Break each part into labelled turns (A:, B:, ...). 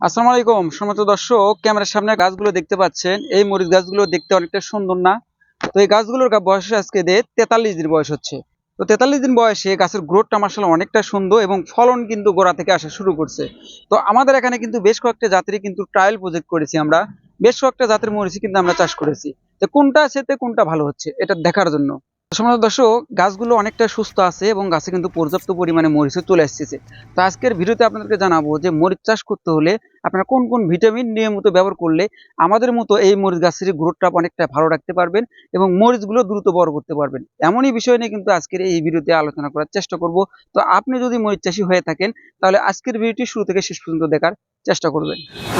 A: আসসালামু আলাইকুম সম্মত দর্শক, ক্যামেরার সামনে গাছগুলো দেখতে পাচ্ছেন। এই মরিচ গাছগুলো দেখতে অনেকটা সুন্দর না? তো এই গাছগুলোর বয়স আজকে দিয়ে তেতাল্লিশ দিন বয়স হচ্ছে। তো তেতাল্লিশ দিন বয়সে গাছের গ্রোথটা মার্শাল অনেকটা সুন্দর এবং ফলন কিন্তু গোড়া থেকে আসা শুরু করছে। তো আমাদের এখানে কিন্তু বেশ কয়েকটা জাতেরই কিন্তু ট্রায়াল প্রজেক্ট করেছি আমরা। বেশ কয়েকটা জাতের মরিচই কিন্তু আমরা চাষ করেছি। তো কোনটা সেতে কোনটা ভালো হচ্ছে, এটা দেখার জন্য। সম্মানিত দর্শক, গাছগুলো অনেকটা সুস্থ আছে এবং গাছে কিন্তু পর্যাপ্ত পরিমাণে মরিচও চলে আসছে তো আজকের ভিডিওতে আপনাদেরকে জানাব যে মরিচ চাষ করতে হলে আপনারা কোন কোন ভিটামিন নিয়মিত ব্যবহার করলে আমাদের মতো এই মরিচ গাছের গ্রোথটা অনেকটা ভালো রাখতে পারবেন এবং মরিচগুলো দ্রুত বড় করতে পারবেন। এমনই বিষয় নিয়ে কিন্তু আজকের এই ভিডিওতে আলোচনা করার চেষ্টা করব। তো আপনি যদি মরিচ চাষি হয়ে থাকেন, তাহলে আজকের ভিডিওটি শুরু থেকে শেষ পর্যন্ত দেখার চেষ্টা করবেন।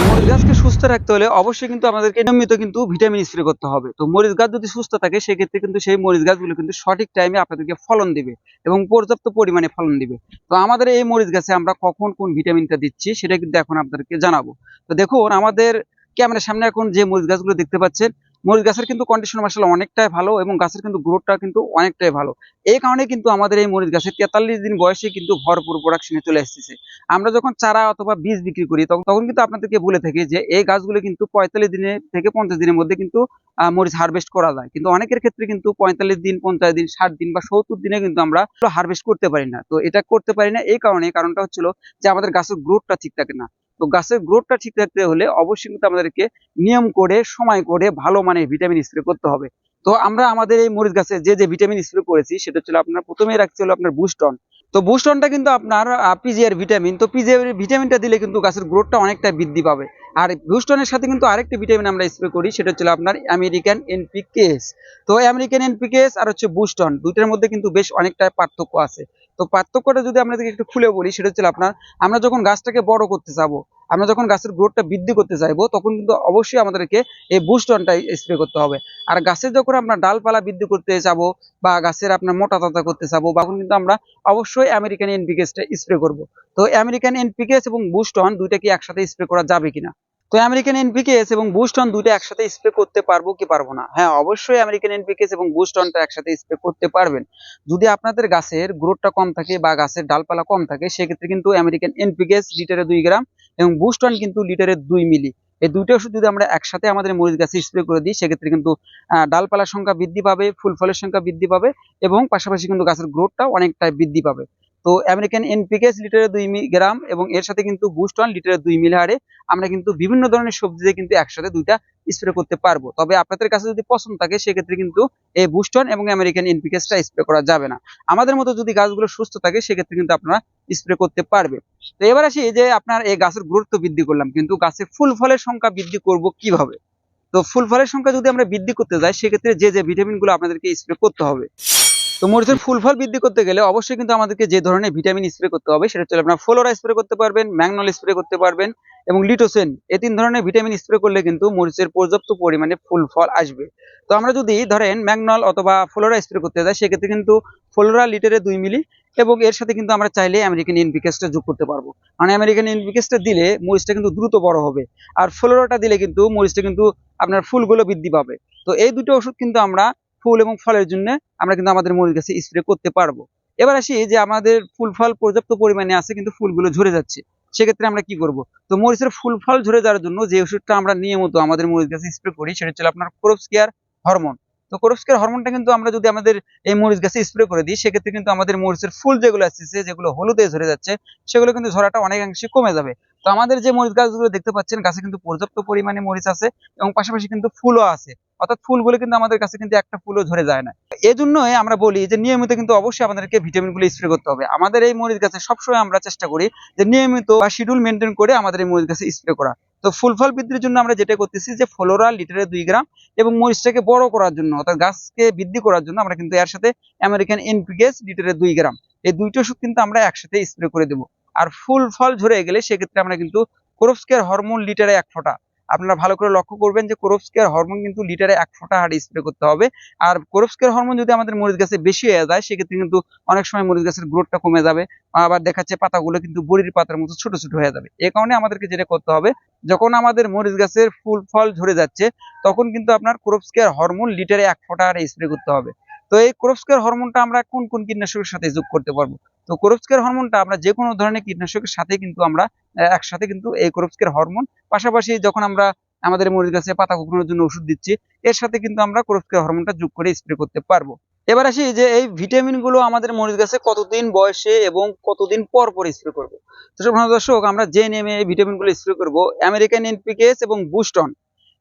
A: মরিচ গাছকে সুস্থ রাখতে হলে অবশ্যই কিন্তু আমাদেরকে নিয়মিত কিন্তু ভিটামিন স্প্রে করতে হবে। তো মরিচ গাছ যদি সুস্থ থাকে, সেক্ষেত্রে কিন্তু সেই মরিচ গাছগুলো কিন্তু সঠিক টাইমে আপনাদেরকে ফলন দিবে এবং পর্যাপ্ত পরিমাণে ফলন দিবে। তো আমাদের এই মরিচ গাছে আমরা কখন কোন ভিটামিনটা দিচ্ছি, সেটা কিন্তু এখন আপনাদেরকে জানাব। তো দেখুন, আমাদের ক্যামেরার সামনে এখন যে মরিচ গাছগুলো দেখতে পাচ্ছেন, মরিচ গাছের কিন্তু কন্ডিশন মার্শাল অনেকটাই ভালো এবং গাছের কিন্তু গ্রোথটা কিন্তু অনেকটাই ভালো। এই কারণে কিন্তু আমাদের এই মরিচ গাছের তেতাল্লিশ দিন বয়সে কিন্তু ভরপুর প্রোডাকশনে চলে এসেছে। আমরা যখন চারা অথবা বীজ বিক্রি করি, তখন তখন কিন্তু আপনাদেরকে বলে থাকি যে, এই গাছগুলো কিন্তু পঁয়তাল্লিশ দিনে থেকে পঞ্চাশ দিনের মধ্যে কিন্তু মরিচ হারভেস্ট করা যায়। কিন্তু অনেকের ক্ষেত্রে কিন্তু পঁয়তাল্লিশ দিন, পঞ্চাশ দিন, ষাট দিন বা সত্তর দিনে কিন্তু আমরা হারভেস্ট করতে পারি না। তো এটা করতে পারি না। এই কারণে কারণটা হচ্ছিল যে, আমাদের গাছের গ্রোথটা ঠিক থাকে না। তো গাছের গ্রোথটা ঠিক রাখতে হলে অবশ্যই কিন্তু আমাদেরকে নিয়ম করে, সময় করে ভালো মানের ভিটামিন স্প্রে করতে হবে। তো আমরা আমাদের এই মরিচ গাছে যে যে ভিটামিন স্প্রে করেছি, সেটা ছিল আপনার প্রথমেই রাখতে হলো আপনার বুস্টন তো বুস্টনটা কিন্তু আপনার পিজিআর ভিটামিন তো পিজিআর ভিটামিনটা দিলে কিন্তু গাছের গ্রোথটা অনেকটা বৃদ্ধি পাবে। আর বুস্টনের সাথে কিন্তু আরেকটি ভিটামিন আমরা স্প্রে করি, সেটা হচ্ছে আপনার আমেরিকান এনপিকেএস তো আমেরিকান এনপিকেএস আর হচ্ছে বুস্টন দুইটার মধ্যে কিন্তু বেশ অনেকটা পার্থক্য আছে। তো পার্থক্যটা যদি আপনাদেরকে একটু খুলে বলি, সেটা হচ্ছে আপনার, আমরা যখন গাছটাকে বড় করতে যাব, আমরা যখন গাছের গ্রোথটা বৃদ্ধি করতে চাইব তখন কিন্তু অবশ্যই আমাদেরকে এই বুস্টনটা স্প্রে করতে হবে। আর গাছের যখন আমরা ডালপালা বৃদ্ধি করতে যাব, বা গাছের আপনার মোটা তাজা করতে চাবো তখন কিন্তু আমরা অবশ্যই আমেরিকান এনপিকেসটা স্প্রে করব। তো আমেরিকান এনপিকেস এবং বুস্টন দুইটা কি একসাথে স্প্রে করা যাবে কিনা? তো আমেরিকান এনপিকেস এবং বুস্টন দুইটা একসাথে স্প্রে করতে পারব কি পারব না? হ্যাঁ অবশ্যই আমেরিকান এনপিকেস এবং বুস্টনটা একসাথে স্প্রে করতে পারবেন। যদি আপনাদের গাছের গ্রোথটা কম থাকে বা গাছের ডালপালা কম থাকে, সেক্ষেত্রে কিন্তু আমেরিকান এনপিকেস লিটারে দুই গ্রাম এবং বুস্টন কিন্তু লিটারে দুই মিলি। এই দুইটা ওষুধ যদি আমরা একসাথে আমাদের মরিচ গাছে স্প্রে করে দিই, সেক্ষেত্রে কিন্তু ডালপালার সংখ্যা বৃদ্ধি পাবে, ফুল ফলের সংখ্যা বৃদ্ধি পাবে এবং পাশাপাশি কিন্তু গাছের গ্রোথটা অনেকটাই বৃদ্ধি পাবে। তো আমেরিকান এনপিকেস লিটারে দুই গ্রাম এবং এর সাথে কিন্তু বুস্টন লিটারে দুই মিল হারে আমরা কিন্তু বিভিন্ন ধরনের সবজিতে কিন্তু একসাথে দুইটা স্প্রে করতে পারব। তবে আপনাদের কাছে যদি পছন্দ থাকে, সেক্ষেত্রে কিন্তু এই বুস্টন এবং আমেরিকান এনপিকেসটা স্প্রে করা যাবে না। আমাদের মতো যদি গাছগুলো সুস্থ থাকে, সেক্ষেত্রে কিন্তু আপনারা স্প্রে করতে পারবে তো এবার আসি যে আপনার এই গাছের গুরুত্ব বৃদ্ধি করলাম, কিন্তু গাছে ফুল ফলের সংখ্যা বৃদ্ধি করব কীভাবে? তো ফুল ফলের সংখ্যা যদি আমরা বৃদ্ধি করতে যাই, সেক্ষেত্রে যে যে ভিটামিনগুলো আপনাদেরকে স্প্রে করতে হবে তো মরিচের ফুল ফল বৃদ্ধি করতে গেলে অবশ্যই কিন্তু আমাদেরকে যে ধরনের ভিটামিন স্প্রে করতে হবে, সেটা হচ্ছে আপনার ফ্লোরা স্প্রে করতে পারবেন, ম্যাগনল স্প্রে করতে পারবেন এবং লিটোসেন এই তিন ধরনের ভিটামিন স্প্রে করলে কিন্তু মরিচের পর্যাপ্ত পরিমাণে ফুল ফল আসবে। তো আমরা যদি ধরেন ম্যাগনল অথবা ফ্লোরা স্প্রে করতে যাই, সেক্ষেত্রে কিন্তু ফ্লোরা লিটারে দুই মিলি এবং এর সাথে কিন্তু আমরা চাইলে আমেরিকান এনপিকেসটা যোগ করতে পারব। মানে আমেরিকান এনপিকেসটা দিলে মরিচটা কিন্তু দ্রুত বড় হবে আর ফ্লোরাটা দিলে কিন্তু মরিচটা কিন্তু আপনার ফুলগুলো বৃদ্ধি পাবে। তো এই দুটো ওষুধ কিন্তু আমরা ফুল এবং ফলের জন্য আমরা কিন্তু আমাদের মরিচ গাছে স্প্রে করতে পারব। এবার আসি যে আমাদের ফুল ফল পর্যাপ্ত পরিমাণে আছে, কিন্তু ফুলগুলো ঝরে যাচ্ছে। সেক্ষেত্রে আমরা কি করব? তো মরিচের ফুল ফল ঝরে যাওয়ার জন্য যে ওষুধটা আমরা নিয়মিত আমাদের মরিচ গাছে স্প্রে করি, সেটা হচ্ছে আপনার ক্রোপস কেয়ার হরমোন তো ক্রোপস কেয়ার হরমোনটা কিন্তু আমরা যদি আমাদের এই মরিচ গাছে স্প্রে করে দিই, সেক্ষেত্রে কিন্তু আমাদের মরিচের ফুল যেগুলো আসছে যেগুলো হলুদে ঝরে যাচ্ছে, সেগুলো কিন্তু ঝরাটা অনেকাংশে কমে যাবে। তো আমাদের যে মরিচ গাছগুলো দেখতে পাচ্ছেন, গাছে কিন্তু পর্যাপ্ত পরিমাণে মরিচ আছে এবং পাশাপাশি কিন্তু ফুলও আছে। অর্থাৎ ফুলগুলো কিন্তু আমাদের কাছে কিন্তু একটা ফুলও ঝরে যায় না। এই জন্যই আমরা বলি যে নিয়মিত কিন্তু অবশ্যই আমাদেরকে ভিটামিনগুলো স্প্রে করতে হবে। আমাদের এই মরিচ গাছে সবসময় আমরা চেষ্টা করি যে নিয়মিত বা শিডিউল মেনটেন করে আমাদের এই মরিচ গাছে স্প্রে করা। তো ফুল ফল বৃদ্ধির জন্য আমরা যেটা করতেছি যে ফ্লোরা লিটারে দুই গ্রাম এবং মরিচটাকে বড় করার জন্য অর্থাৎ গাছকে বৃদ্ধি করার জন্য আমরা কিন্তু এর সাথে আমেরিকান এনপিকেস লিটারে দুই গ্রাম। এই দুইটা ওষুধ কিন্তু আমরা একসাথে স্প্রে করে দেবো। আর ফুল ফল ঝরে গেলে সেক্ষেত্রে আমরা কিন্তু ক্রোপস্কের হরমোন লিটারে এক ফোঁটা। আপনারা ভালো করে লক্ষ্য করবেন যে কোরোপস্কের হরমোন কিন্তু লিটারে এক ফোঁটা হারে স্প্রে করতে হবে। আর কোরোপস্কের হরমোন যদি আমাদের মরিচ গাছে বেশি হয়ে যায়, সেক্ষেত্রে কিন্তু অনেক সময় মরিচ গাছের গ্রোথটা কমে যাবে। আবার দেখাচ্ছে পাতাগুলো কিন্তু বড়ির পাতার মতো ছোট ছোট হয়ে যাবে। এই কারণে আমাদেরকে যেটা করতে হবে, যখন আমাদের মরিচ গাছের ফুল, ফল ঝরে যাচ্ছে, তখন কিন্তু আপনার কোরোপস্কের হরমোন লিটারে এক ফোঁটা হারে স্প্রে করতে হবে। তো এই ক্রোপস্কের হরমোনটা আমরা কোন কোন কীটনাশকের সাথে যোগ করতে পারব? তো কোরপস্কের হরমোনটা আমরা যে কোনো ধরনের কীটনাশকের সাথে কিন্তু আমরা একসাথে কিন্তু এই কোরপস্কের হরমোন পাশাপাশি যখন আমরা আমাদের মরিচ গাছে পাতা কুকড়ানোর জন্য ওষুধ দিচ্ছি, এর সাথে কিন্তু আমরা কোরপস্কের হরমোনটা যোগ করে স্প্রে করতে পারব। এবার আসি যে এই ভিটামিনগুলো আমাদের মরিচ গাছে কতদিন বয়সে এবং কতদিন পর পর স্প্রে করব। তো সুপ্রিয় দর্শক, আমরা যে নেমে এই ভিটামিনগুলো স্প্রে করব আমেরিকান এনপিকেস এবং বুস্টন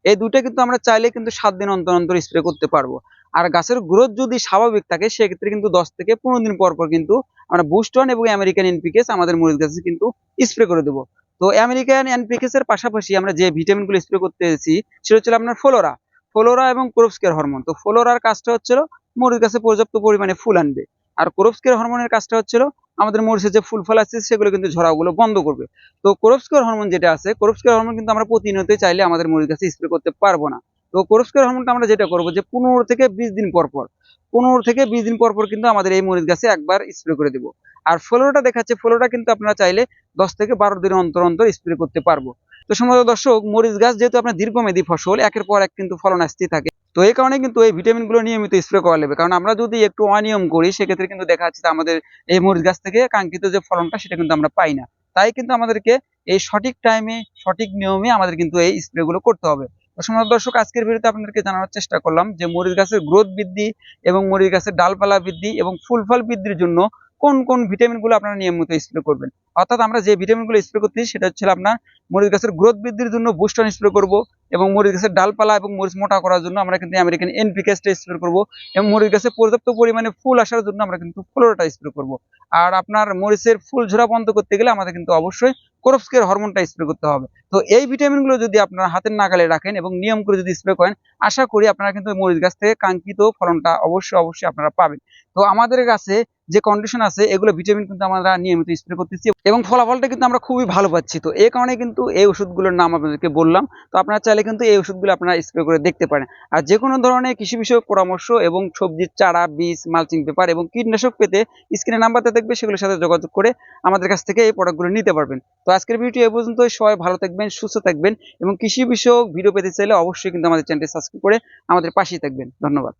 A: এই দুটো কিন্তু আমরা চাইলে কিন্তু সাত দিন অন্তর অন্তর স্প্রে করতে পারব। আর গাছের গ্রোথ যদি স্বাভাবিক থাকে, সেক্ষেত্রে কিন্তু দশ থেকে পনেরো দিন পর পর কিন্তু আমরা বুস্টন এবং আমেরিকান এনপিকেস আমাদের মরিচ গাছে কিন্তু স্প্রে করে দেবো। তো আমেরিকান এনপিকেস এর পাশাপাশি আমরা যে ভিটামিনগুলো স্প্রে করতে এসেছি, সেটা হচ্ছে আপনার ফ্লোরা। ফ্লোরা এবং ক্রোপস্কের হরমোন তো ফ্লোরার কাজটা হচ্ছিল মরিচ গাছে পর্যাপ্ত পরিমাণে ফুল আনবে। আর ক্রোপস্কের হরমোনের কাজটা হচ্ছিল আমাদের মরিচের যে ফুল ফল আছে, সেগুলো কিন্তু ঝরাগুলো বন্ধ করবে। তো ক্রোপস্কের হরমোন যেটা আছে ক্রোপস্কের হরমোন কিন্তু আমরা প্রতিনিয়ত চাইলে আমাদের মরিচ গাছে স্প্রে করতে পারব না। তো ক্রোপস্কের হরমোনটা আমরা যেটা করব যে পনেরো থেকে বিশ দিন পর পর, পনেরো থেকে বিশ দিন পর পর কিন্তু আমাদের এই মরিচ গাছে একবার স্প্রে করে দেবো। আর ফ্লোরোটা দেখাচ্ছে, ফ্লোরোটা কিন্তু আপনারা চাইলে দশ থেকে বারো দিন অন্তর অন্তর স্প্রে করতে পারব। তো সম্ভবত দর্শক, মরিচ গাছ যেহেতু আপনার দীর্ঘমেয়াদী ফসল, একের পর এক কিন্তু ফলন আসতেই থাকে। তো এই কারণে কিন্তু এই ভিটামিনগুলো নিয়মিত স্প্রে করা লাগবে। কারণ আমরা যদি একটু অনিয়ম করি, সেক্ষেত্রে কিন্তু দেখা যাচ্ছে আমাদের এই মরিচ গাছ থেকে কাঙ্ক্ষিত যে ফলনটা, সেটা কিন্তু আমরা পাই না। তাই কিন্তু আমাদেরকে এই সঠিক টাইমে সঠিক নিয়মে আমাদের কিন্তু এই স্প্রে গুলো করতে হবে। সম্মানিত দর্শক, আজকের ভিডিওতে আপনাদেরকে জানানোর চেষ্টা করলাম যে মরিচ গাছের গ্রোথ বৃদ্ধি এবং মরিচ গাছের ডালপালা বৃদ্ধি এবং ফুল ফল বৃদ্ধির জন্য কোন কোন ভিটামিনগুলো আপনারা নিয়মিত স্প্রে করবেন। অর্থাৎ আমরা যে ভিটামিনগুলো স্প্রে করতেছি সেটা হচ্ছে আপনার মরিচ গাছের গ্রোথ বৃদ্ধির জন্য বুস্টন স্প্রে করব এবং মরিচ গাছের ডালপালা এবং মরিচ মোটা করার জন্য আমরা কিন্তু আমেরিকান এনপিকেসটা স্প্রে করব এবং মরিচ গাছে পর্যাপ্ত পরিমাণে ফুল আসার জন্য আমরা কিন্তু ফ্লোরোটা স্প্রে করব। আর আপনার মরিচের ফুল ঝরা বন্ধ করতে গেলে আমাদের কিন্তু অবশ্যই কোরপস্কের হরমোনটা স্প্রে করতে হবে। তো এই ভিটামিনগুলো যদি আপনারা হাতের নাগালে রাখেন এবং নিয়ম করে যদি স্প্রে করেন, আশা করি আপনারা কিন্তু মরিচ গাছ থেকে কাঙ্ক্ষিত ফলনটা অবশ্যই অবশ্যই আপনারা পাবেন। তো আমাদের কাছে যে কন্ডিশন আছে, এগুলো ভিটামিন কিন্তু আমরা নিয়মিত স্প্রে করতেছি এবং ফলাফলটা কিন্তু আমরা খুবই ভালো পাচ্ছি। তো এই কারণে কিন্তু এই ওষুধগুলোর নাম আপনাদেরকে বললাম। তো আপনারা চাইলে কিন্তু এই ওষুধগুলো আপনারা স্প্রে করে দেখতে পারেন। আর যে কোনো ধরনের কৃষি বিষয়ক পরামর্শ এবং সবজির চারা, বীজ মালচিং পেপার এবং কীটনাশক পেতে স্ক্রিনে নাম্বারটা দেখবে, সেগুলোর সাথে যোগাযোগ করে আমাদের কাছ থেকে এই প্রোডাক্টগুলো নিতে পারবেন। তো আজকের ভিডিও এ পর্যন্ত সবাই ভালো থাকবেন, সুস্থ থাকবেন এবং কৃষি বিষয়ক ভিডিও পেতে চাইলে অবশ্যই কিন্তু আমাদের চ্যানেলটি সাবস্ক্রাইব করে আমাদের পাশেই থাকবেন। ধন্যবাদ।